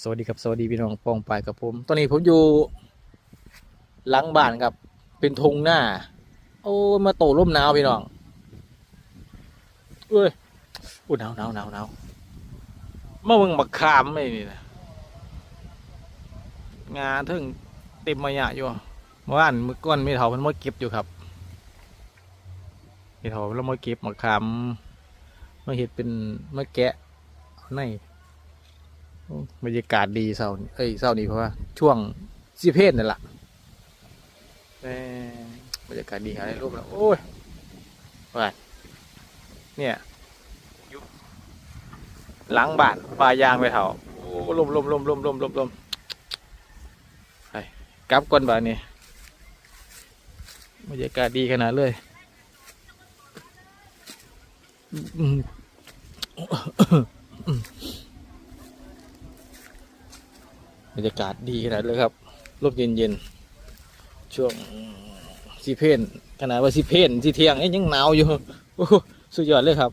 สวัสดีครับสวัสดีพี่น้องปองไปกับผม ตอนนี้ผมอยู่หลังบ้านครับ เป็นทงหน้า โอ้มาโตร่มหนาวพี่น้องเอ้ยอุ้หนาวหนาวหนาวหนาวมามึงบักขามไม่นี่นะงานถึงเต็มมายะอยู่เมื่อวานมือก้อนม่เท่ามันมาเก็บอยู่ครับม่เท่าแล้วมาเก็บบักขามมาเห็ดเป็นมาแกะเอาใน บรรยากาศดีเศร้านี้เอ้ยเศร้านี้เพราะว่า ช่วงสิเพศนั่นแหละแหม่บรรยากาศดีหาได้รูปแล้ว โอ้ยว่าเนี่ยอยู่หลังบ้านปลายางไปเถาโอ้ลมลมลมลมลมลมลมไปกลับก่อนบ้านนี้บรรยากาศดีขนาดเลยอืม บรรยากาศดีขนาดเลยครับลมเย็นๆช่วงสีเพนขนาดว่าสีเพนสีเทียงเอ้ยยังหนาวอยู่สุดยอดเลยครับ